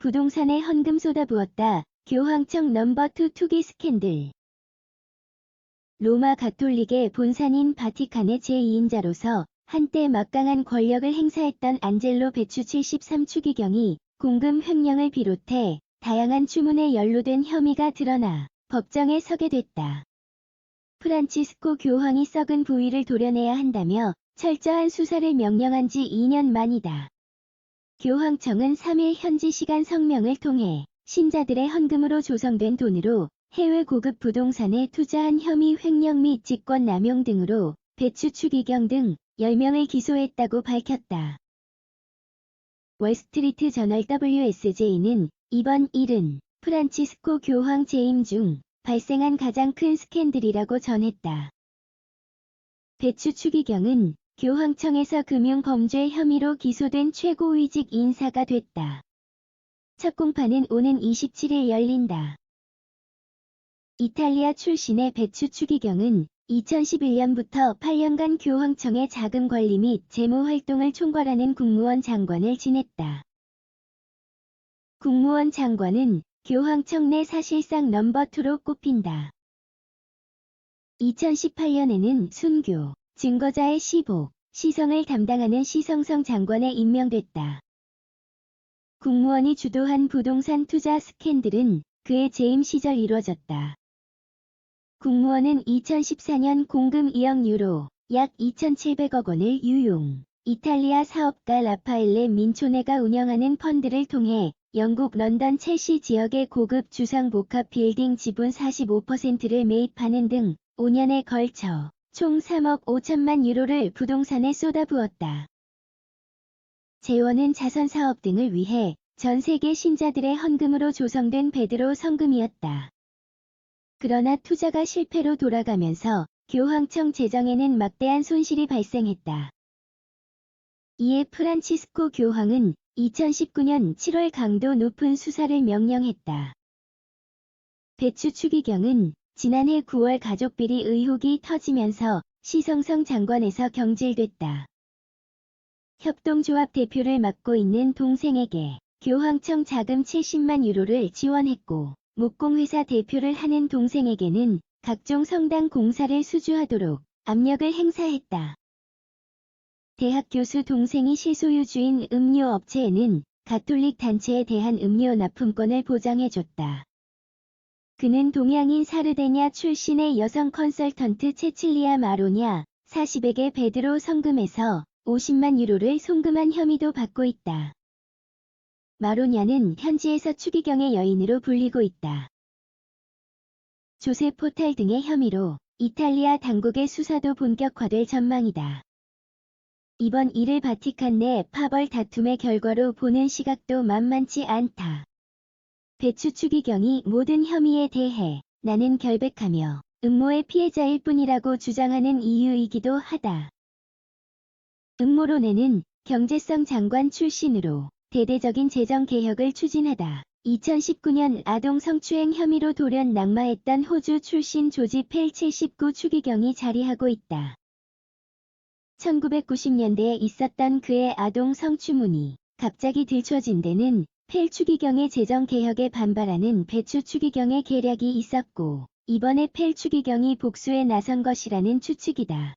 부동산에 헌금 쏟아부었다. 교황청 넘버2 투기 스캔들. 로마 가톨릭의 본산인 바티칸의 제2인자로서 한때 막강한 권력을 행사했던 안젤로 베추 73 추기경이 공금 횡령을 비롯해 다양한 추문에 연루된 혐의가 드러나 법정에 서게 됐다. 프란치스코 교황이 썩은 부위를 도려내야 한다며 철저한 수사를 명령한 지 2년 만이다. 교황청은 3일 현지 시간 성명을 통해 신자들의 헌금으로 조성된 돈으로 해외 고급 부동산에 투자한 혐의 횡령 및 직권 남용 등으로 배추 추기경 등 10명을 기소했다고 밝혔다. 월스트리트 저널 WSJ는 이번 일은 프란치스코 교황 재임 중 발생한 가장 큰 스캔들이라고 전했다. 배추 추기경은 교황청에서 금융범죄 혐의로 기소된 최고위직 인사가 됐다. 첫 공판은 오는 27일 열린다. 이탈리아 출신의 배추 추기경은 2011년부터 8년간 교황청의 자금 관리 및 재무 활동을 총괄하는 국무원 장관을 지냈다. 국무원 장관은 교황청 내 사실상 넘버2로 꼽힌다. 2018년에는 순교, 증거자의 시복, 시성을 담당하는 시성성 장관에 임명됐다. 국무원이 주도한 부동산 투자 스캔들은 그의 재임 시절 이루어졌다. 국무원은 2014년 공금 2억 유로, 약 2,700억 원을 유용, 이탈리아 사업가 라파엘레 민초네가 운영하는 펀드를 통해 영국 런던 첼시 지역의 고급 주상 복합 빌딩 지분 45%를 매입하는 등 5년에 걸쳐 총 3억 5천만 유로를 부동산에 쏟아부었다. 재원은 자선 사업 등을 위해 전 세계 신자들의 헌금으로 조성된 베드로 성금이었다. 그러나 투자가 실패로 돌아가면서 교황청 재정에는 막대한 손실이 발생했다. 이에 프란치스코 교황은 2019년 7월 강도 높은 수사를 명령했다. 배추 추기경은 지난해 9월 가족비리 의혹이 터지면서 시성성 장관에서 경질됐다. 협동조합 대표를 맡고 있는 동생에게 교황청 자금 70만 유로를 지원했고 목공회사 대표를 하는 동생에게는 각종 성당 공사를 수주하도록 압력을 행사했다. 대학 교수 동생이 실소유주인 음료 업체에는 가톨릭 단체에 대한 음료 납품권을 보장해줬다. 그는 동양인 사르데냐 출신의 여성 컨설턴트 체칠리아 마로냐 40에게 베드로 성금에서 50만 유로를 송금한 혐의도 받고 있다. 마로냐는 현지에서 추기경의 여인으로 불리고 있다. 조세 포탈 등의 혐의로 이탈리아 당국의 수사도 본격화될 전망이다. 이번 일을 바티칸 내 파벌 다툼의 결과로 보는 시각도 만만치 않다. 배추 추기경이 모든 혐의에 대해 나는 결백하며 음모의 피해자일 뿐이라고 주장하는 이유이기도 하다. 음모론에는 경제성 장관 출신으로 대대적인 재정 개혁을 추진하다. 2019년 아동 성추행 혐의로 돌연 낙마했던 호주 출신 조지 펠 79 추기경이 자리하고 있다. 1990년대에 있었던 그의 아동 성추문이 갑자기 들춰진 데는 펠 추기경의 재정 개혁에 반발하는 배추 추기경의 계략이 있었고 이번에 펠 추기경이 복수에 나선 것이라는 추측이다.